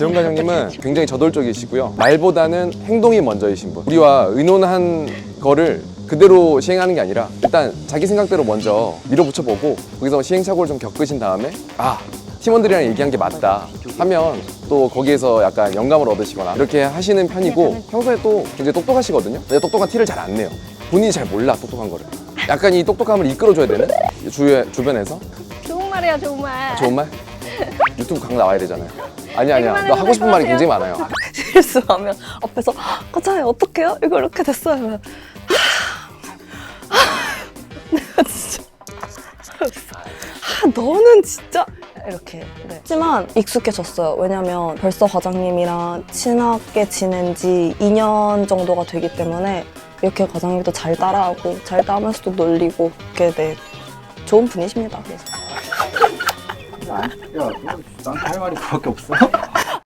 재영 과장님은 굉장히 저돌적이시고요. 말보다는 행동이 먼저이신 분. 우리와 의논한 거를 그대로 시행하는 게 아니라 일단 자기 생각대로 먼저 밀어붙여보고 거기서 시행착오를 좀 겪으신 다음에 아 팀원들이랑 얘기한 게 맞다 하면 또 거기에서 약간 영감을 얻으시거나 이렇게 하시는 편이고 평소에 또 굉장히 똑똑하시거든요. 근데 똑똑한 티를 잘 안 내요. 본인이 잘 몰라 똑똑한 거를. 약간 이 똑똑함을 이끌어줘야 되는 주변 주변에서 좋은 말이야 좋은 말. 좋은 말? 유튜브 강 나와야 되잖아요. 아니 아니야. 너 하고 싶은 말이. 굉장히 많아요. 실수하면 앞에서 과장님 어떡해요? 이거 이렇게 됐어요. 하면 내가 진짜 아 너는 진짜 이렇게 네. 하지만 익숙해졌어요. 왜냐면 벌써 과장님이랑 친하게 지낸 지 2년 정도가 되기 때문에 이렇게 과장님도 잘 따라하고 잘 따면서도 놀리고 그게 네 좋은 분이십니다. 그래서 야, 난할 말이 그밖에 없어.